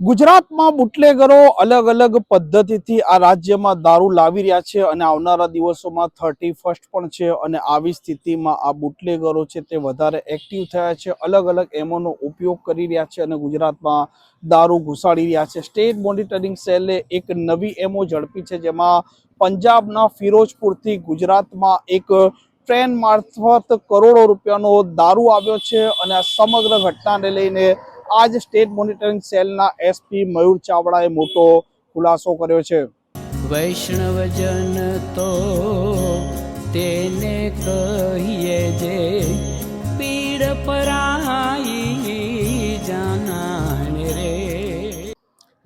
ગુજરાતમાં બુટલેગરો અલગ અલગ પદ્ધતિથી આ રાજ્યમાં દારૂ લાવી રહ્યા છે અને આવનારા દિવસોમાં થર્ટી ફર્સ્ટ પણ છે અને આવી સ્થિતિમાં આ બુટલેગરો છે તે વધારે એક્ટિવ થયા છે, અલગ અલગ એમોનો ઉપયોગ કરી રહ્યા છે અને ગુજરાતમાં દારૂ ઘુસાડી રહ્યા છે. સ્ટેટ મોનિટરિંગ સેલે એક નવી એમો ઝડપી છે જેમાં પંજાબના ફિરોજપુરથી ગુજરાતમાં એક ટ્રેન મારફત કરોડો રૂપિયાનો દારૂ આવ્યો છે અને આ સમગ્ર ઘટનાને લઈને આજ સ્ટેટ મોનિટરિંગ સેલના એસપી મયુર ચાવડાએ મોટો ખુલાસો કર્યો છે. વૈષ્ણવજન તો તેને કહીએ જે પીડ પરાઈ જાનાને રે.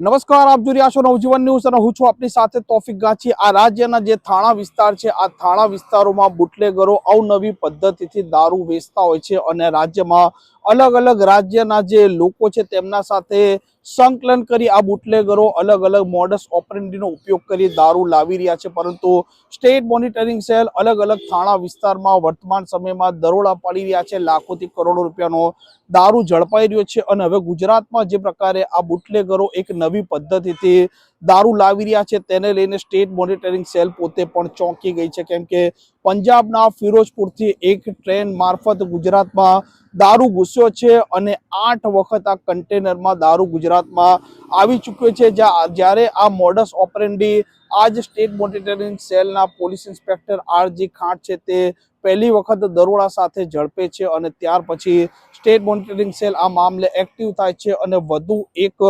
નમસ્કાર આપ જોઈ રહ્યા છો નવજીવન ન્યૂઝ અને હું છું આપની સાથે તોફિક ગાંચી આ રાજ્યના જે થાણા વિસ્તાર છે આ થાણા વિસ્તારોમાં બુટલેગરો અવનવી પદ્ધતિથી દારૂ વેચતા હોય છે અને રાજ્યમાં અલગ અલગ રાજ્યના જે લોકો છે તેમના સાથે સંકલન કરી આ બુટલેગરો અલગ અલગ મોડસ ઓપરેન્ડીનો ઉપયોગ કરી દારૂ લાવી રહ્યા છે. પરંતુ સ્ટેટ મોનિટરિંગ સેલ અલગ અલગ થાણા વિસ્તારમાં વર્તમાન સમયમાં દરોડા પાડી રહ્યા છે. લાખોથી કરોડો રૂપિયાનો દારૂ ઝડપાઈ રહ્યો છે અને હવે ગુજરાતમાં જે પ્રકારે આ બુટલેગરો એક નવી પદ્ધતિથી દારૂ લાવી રહ્યા છે તેને લઈને સ્ટેટ મોનિટરિંગ સેલ પોતે પણ ચોંકી ગઈ છે. કેમ કે પંજાબના ફિરોજપુરથી એક ટ્રેન મારફત ગુજરાતમાં દારૂ ઘૂસ્યો છે અને આઠ વખત આ કન્ટેનરમાં દારૂ ગુજરાતમાં આવી ચૂક્યો છે. જ્યાં જ્યારે આ મોડસ ઓપરેન્ડી આજ સ્ટેટ મોનિટરિંગ સેલના police inspector R G Khant છે તે પહેલી વખત દરોડા સાથે ઝડપે છે અને ત્યાર પછી સ્ટેટ મોનિટરિંગ સેલ આ મામલે એક્ટિવ થાય છે અને વધુ એક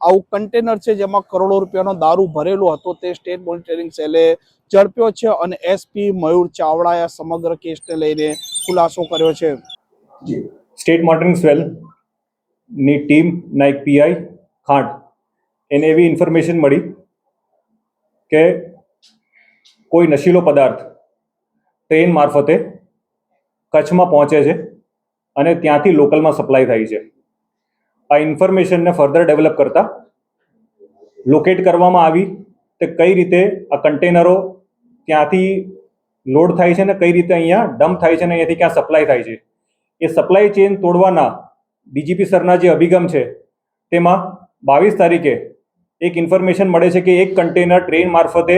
આવું કન્ટેનર છે જેમાં કરોડો રૂપિયાનો દારૂ ભરેલો હતો તે સ્ટેટ મોનિટરિંગ સેલે ઝડપ્યો છે અને એસપી મયુર ચાવડાએ સમગ્ર કેસને લઈને ખુલાસો કર્યો છે. સ્ટેટ મોનિટરિંગ સ્વેલની ટીમ નાઇક પીઆઈ ખાંટ એને એવી ઇન્ફોર્મેશન મળી કે કોઈ નશીલો પદાર્થ ટ્રેન મારફતે કચ્છમાં પહોંચે છે અને ત્યાંથી લોકલમાં સપ્લાય થાય છે આ ઇન્ફોર્મેશનને ફર્ધર ડેવલપ કરતા લોકેટ કરવામાં આવી તે કઈ રીતે આ કન્ટેનરો ત્યાંથી લોડ થાય છે ને કઈ રીતે અહીંયા ડમ્પ થાય છે ને અહીંયાથી ક્યાં સપ્લાય થાય છે એ સપ્લાય ચેન તોડવાના ડીજીપી સરના જે અભિગમ છે, તેમાં બાવીસ તારીખે એક ઇન્ફોર્મેશન મળે છે કે એક કન્ટેનર ટ્રેન મારફતે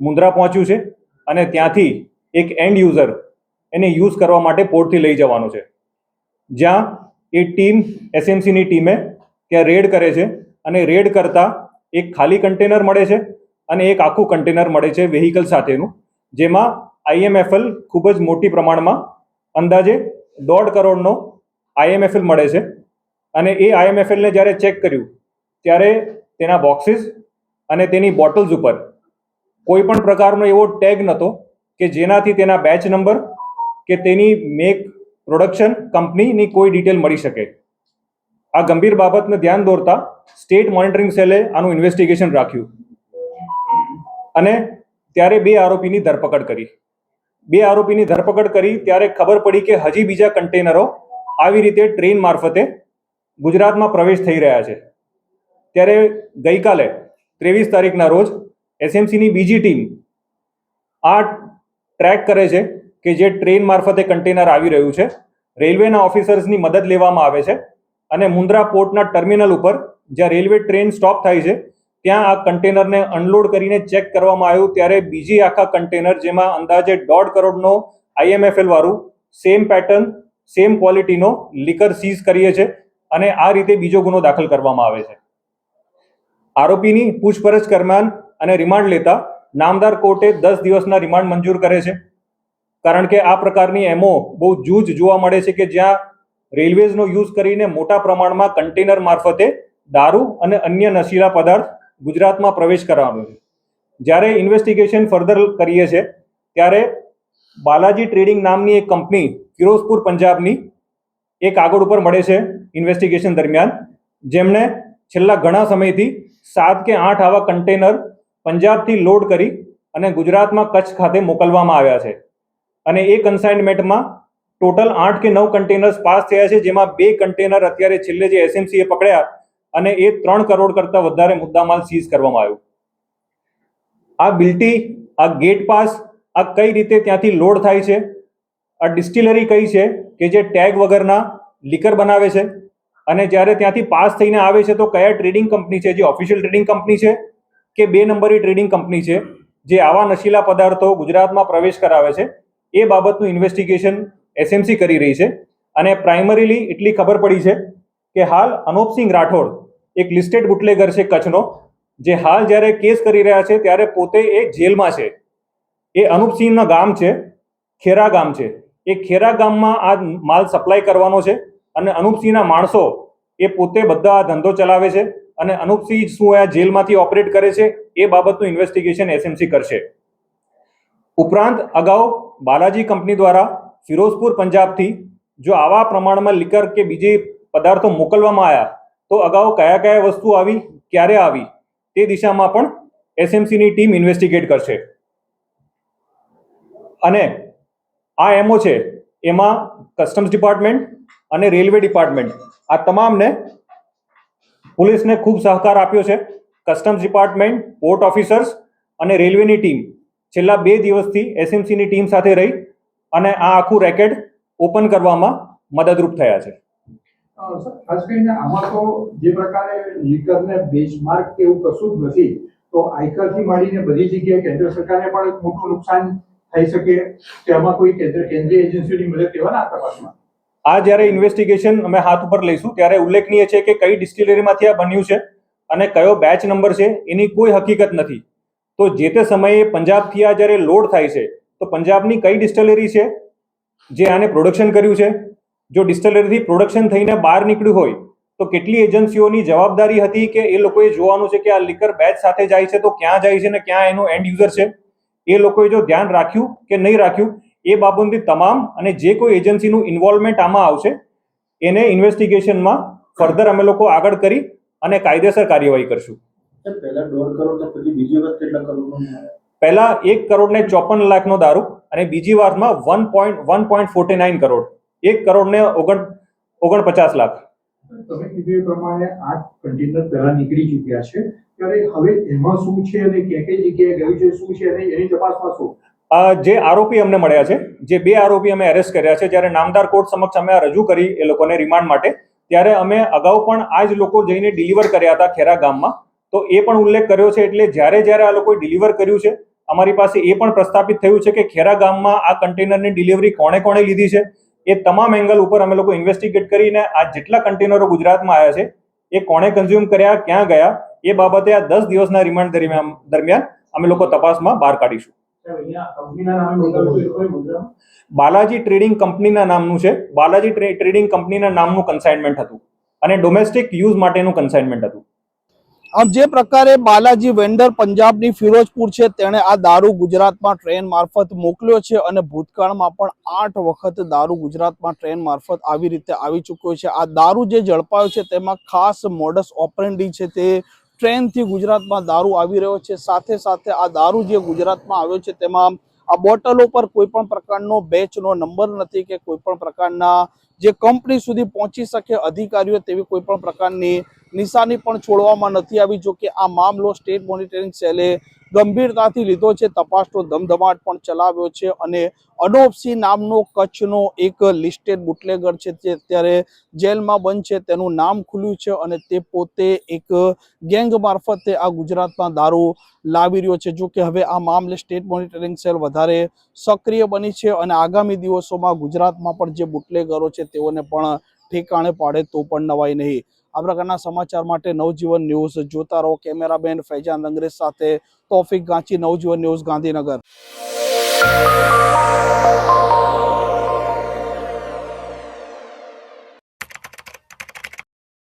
મુન્દ્રા પહોંચ્યું છે અને ત્યાંથી એક એન્ડ યુઝર એને યુઝ કરવા માટે પોર્ટથી લઈ જવાનો છે. જ્યાં એ ટીમ એસએમસીની ટીમે ત્યાં રેડ કરે છે અને રેડ કરતાં એક ખાલી કન્ટેનર મળે છે અને એક આખું કન્ટેનર મળે છે વેહિકલ સાથેનું, જેમાં આઈએમએફએલ ખૂબ જ મોટી પ્રમાણમાં અંદાજે દોઢ કરોડનો આઈએમએફએલ મળે છે. અને એ આઈએમએફએલને જ્યારે ચેક કર્યું, ત્યારે તેના બોક્સીસ અને તેની બોટલ્સ ઉપર કોઈ પણ પ્રકારનો એવો ટેગ નહોતો કે જેનાથી તેના બેચ નંબર કે તેની મેક પ્રોડક્શન કંપનીની કોઈ ડિટેલ મળી શકે. આ ગંભીર બાબતને ધ્યાન દોરતા સ્ટેટ મોનિટરિંગ સેલે આનું ઇન્વેસ્ટિગેશન રાખ્યું. અને ત્યારે બે આરોપીની ધરપકડ કરી. બે આરોપીની ધરપકડ કરી ત્યારે ખબર પડી કે હજી બીજા કન્ટેનરો આવી રીતે ટ્રેન મારફતે ગુજરાતમાં પ્રવેશ થઈ રહ્યા છે. ત્યારે ગઈકાલે ત્રેવીસ તારીખના રોજ એસએમસીની બીજી ટીમ આ ટ્રેક કરે છે કે જે ટ્રેન મારફતે કન્ટેનર આવી રહ્યું છે. રેલવેના ઓફિસર્સની મદદ લેવામાં આવે છે અને મુન્દ્રા પોર્ટના ટર્મિનલ ઉપર જ્યાં રેલવે ટ્રેન સ્ટોપ થાય છે ત્યાં આ કન્ટેનરને અનલોડ કરીને ચેક કરવામાં આવ્યું ત્યારે બીજી આખા કન્ટેનર જેમાં અંદાજે દોઢ કરોડનો આઈએમએફએલ વાળું સેમ પેટર્ન સેમ ક્વોલિટીનો લિકર સીઝ કરીએ છે અને આ રીતે બીજો ગુનો દાખલ કરવામાં આવે છે. આરોપીની પૂછપરછ દરમિયાન અને રિમાન્ડ લેતા નામદાર કોર્ટે દસ દિવસના રિમાન્ડ મંજૂર કરે છે. કારણ કે આ પ્રકારની એમઓ બહુ જૂજ જોવા મળે છે કે જ્યાં રેલવેઝનો યુઝ કરીને મોટા પ્રમાણમાં કન્ટેનર મારફતે દારૂ અને અન્ય નશીલા પદાર્થ ગુજરાતમાં પ્રવેશ કરાવવાનો છે. જ્યારે ઇન્વેસ્ટિગેશન ફર્ધર કરીએ છીએ, ત્યારે બાલાજી ટ્રેડિંગ નામની એક કંપની ફિરોઝપુર પંજાબની એ કાગળ ઉપર મળે છે ઇન્વેસ્ટિગેશન દરમિયાન. જેમણે છેલ્લા ઘણા સમયથી સાત કે આઠ આવા કન્ટેનર પંજાબથી લોડ કરી અને ગુજરાતમાં કચ્છ ખાતે મોકલવામાં આવ્યા છે. અને એ કન્સાઇનમેન્ટમાં ટોટલ આઠ કે નવ કન્ટેનર્સ પાસ થયા છે, જેમાં બે કન્ટેનર અત્યારે છેલ્લે જે એસએમસીએ પકડ્યા અને એ ત્રણ કરોડ કરતાં વધારે મુદ્દામાલ સીઝ કરવામાં આવ્યો. આ બિલ્ટી, આ ગેટ પાસ આ કઈ રીતે ત્યાંથી લોડ થાય છે? આ ડિસ્ટિલરી કઈ છે કે જે ટેગ વગરના લીકર બનાવે છે? અને જ્યારે ત્યાંથી પાસ થઈને આવે છે તો કયા ટ્રેડિંગ કંપની છે? જે ઓફિશિયલ ટ્રેડિંગ કંપની છે કે બે નંબરની ટ્રેડિંગ કંપની છે જે આવા નશીલા પદાર્થો ગુજરાતમાં પ્રવેશ કરાવે છે? એ બાબતનું ઇન્વેસ્ટિગેશન એસએમસી કરી રહી છે. અને પ્રાઇમરીલી એટલી ખબર પડી છે કે હાલ અનોપસિંહ રાઠોડ એક લિસ્ટેડ બુટલેગર છે કચ્છનો, જે હાલ જ્યારે કેસ કરી રહ્યા છે ત્યારે પોતે એ જેલમાં છે. એ અનુપસિંહના ગામ છે, ખેરા ગામ છે. એ ખેરા ગામમાં આ માલ સપ્લાય કરવાનો છે અને અનુપસિંહના માણસો એ પોતે બધા આ ધંધો ચલાવે છે અને અનુપસિંહ શું આ જેલમાંથી ઓપરેટ કરે છે એ બાબતનું ઇન્વેસ્ટિગેશન એસએમસી કરશે. ઉપરાંત અગાઉ બાલાજી કંપની દ્વારા ફિરોઝપુર, પંજાબથી જો આવા પ્રમાણમાં લિકર કે બીજી પદાર્થો મોકલવામાં આવ્યા તો અગાઉ કયા કયા વસ્તુ આવી, ક્યારે આવી? તે દિશામાં પણ એસએમસીની ટીમ ઇન્વેસ્ટિગેટ કરશે. અને આ એમઓ છે, એમાં કસ્ટમ્સ ડિપાર્ટમેન્ટ અને રેલવે ડિપાર્ટમેન્ટ આ તમામને પોલીસને ખૂબ સહકાર આપ્યો છે. કસ્ટમ્સ ડિપાર્ટમેન્ટ પોર્ટ ઓફિસર્સ અને રેલવેની ટીમ છેલ્લા બે દિવસથી એસએમસીની ટીમ સાથે રહી અને આ આખું રેકેટ ઓપન કરવામાં મદદરૂપ થયા છે. ખાસ કરીને આમાં તો જે પ્રકારે લીકરને બેચમાર્ક કે એવું કશું જ નથી, તો આયકરથી માંડીને બધી જગ્યાએ કેન્દ્ર સરકારને પણ મોટું નુકસાન થઈ શકે કે આમાં કોઈ કેન્દ્ર, કેન્દ્રીય એજન્સીઓની મદદ લેવાના તપાસમાં આ જ્યારે ઇન્વેસ્ટિગેશન અમે હાથ ઉપર લઈશું, ત્યારે ઉલ્લેખનીય છે કે કઈ ડિસ્ટિલરીમાંથી આ બન્યું છે અને કયો બેચ નંબર છે, એની કોઈ હકીકત નથી. તો જે તે સમયે પંજાબથી આ જ્યારે લોડ થાય છે, તો પંજાબની કઈ ડિસ્ટિલરી છે, જે આને પ્રોડક્શન કર્યું છે જો ડિસ્ટલરીથી પ્રોડક્શન થઈને બહાર નીકળ્યું હોય તો કેટલી એજન્સીઓની જવાબદારી હતી કે એ લોકોએ જોવાનું છે કે આ લિકર બેચ સાથે જાય છે તો ક્યાં જાય છે ને ક્યાં એનો એન્ડ યુઝર છે? એ લોકોએ જો ધ્યાન રાખ્યું કે નહીં રાખ્યું એ બાબતની તમામ અને જે કોઈ એજન્સીનું ઇન્વોલ્વમેન્ટ આમાં આવશે એને ઇન્વેસ્ટિગેશનમાં ફર્ધર અમે લોકો આગળ કરી અને કાયદેસર કાર્યવાહી કરશું. સર પહેલા દોઢ કરોડ તો પછી બીજી વખત કેટલા કરોડનો પહેલા એક કરોડ ને ચોપન લાખનો દારૂ અને બીજી વારમાં one point one point forty nine crore. એક કરોડ ને ઓગણ ઓગણપચાસ લાખ. તમે કીધું એ પ્રમાણે આઠ કન્ટેનર પહેલા નીકળી ચૂક્યા છે. ત્યારે હવે એમાં શું છે અને ક્યાં કઈ જગ્યાએ ગયું છે શું છે અને એની તપાસમાં શું? જે આરોપી અમને મળ્યા છે જે બે આરોપી અમે એરેસ્ટ કર્યા છે જ્યારે નામદાર કોર્ટ સમક્ષ અમે આ રજૂ કરી એ લોકોને રિમાન્ડ માટે ત્યારે અમે અગાઉ પણ આ જ લોકો જઈને ડિલિવર કર્યા હતા ખેરા ગામમાં. તો એ પણ ઉલ્લેખ કર્યો છે એટલે જ્યારે જ્યારે આ લોકોએ ડિલિવર કર્યું છે અમારી પાસે એ પણ પ્રસ્થાપિત થયું છે કે ખેરા ગામમાં આ કન્ટેનરની ડિલિવરી કોણે કોણે લીધી છે એ તમામ એંગલ ઉપર અમે લોકો ઇન્વેસ્ટિગેટ કરીને આ જેટલા કન્ટેનરો ગુજરાતમાં આવ્યા છે એ કોણે કન્ઝ્યુમ કર્યા ક્યાં ગયા એ બાબતે આ દસ દિવસના રિમાન્ડ દરમિયાન દરમિયાન અમે લોકો તપાસમાં બહાર કાઢીશું. બાલાજી ટ્રેડિંગ કંપનીના નામનું છે બાલાજી ટ્રેડિંગ કંપનીના નામનું કન્સાઇનમેન્ટ હતું અને ડોમેસ્ટિક યુઝ માટેનું કન્સાઇનમેન્ટ હતું. આમ જે પ્રકારે બાલાજી વેન્ડર પંજાબની ફિરોજપુર છે, તેણે આ દારૂ ગુજરાતમાં ટ્રેન મારફત મોકલ્યો છે અને ભૂતકાળમાં પણ આઠ વખત દારૂ ગુજરાતમાં ટ્રેન મારફત આવી રીતે આવી ચૂક્યો છે. આ દારૂ જે ઝડપાયો છે, તેમાં ખાસ મોડસ ઓપરેન્ડી છે, તે ટ્રેનથી ગુજરાતમાં દારૂ આવી રહ્યો છે. સાથે સાથે આ દારૂ જે ગુજરાતમાં આવ્યો છે, તેમાં આ બોટલો પર કોઈ પણ પ્રકારનો બેચનો નંબર નથી કે કોઈ પણ પ્રકારના જે કંપની સુધી પહોંચી શકે અધિકારીઓ તેવી કોઈ પણ પ્રકારની નિશાની પણ છોડવામાં નથી આવી, જો કે આ મામલો સ્ટેટ મોનિટરિંગ સેલે ગંભીરતાથી લીધો છે. તપાસનો ધમધમાટ પણ ચલાવ્યો છે અને અનોપસિંહ નામનો કચ્છનો એક લિસ્ટેડ બુટલેગર છે તે અત્યારે જેલમાં બંધ છે. તેનું નામ ખુલ્યું છે અને તે પોતે એક ગેંગ મારફતે આ ગુજરાતમાં દારૂ લાવી રહ્યો છે. જો કે હવે આ મામલે સ્ટેટ મોનિટરિંગ સેલ વધારે સક્રિય બની છે અને આગામી દિવસોમાં ગુજરાતમાં પણ જે બુટલેગરો છે તેઓને પણ ઠેકાણે પાડે તો પણ નવાઈ નહીં. આ પ્રકારના સમાચાર માટે નવજીવન ન્યૂઝ જોતા રહો કેમેરાબેન ફૈજાન અંગ્રેજ સાથે તોફિક ગાંચી, નવજીવન ન્યૂઝ ગાંધીનગર.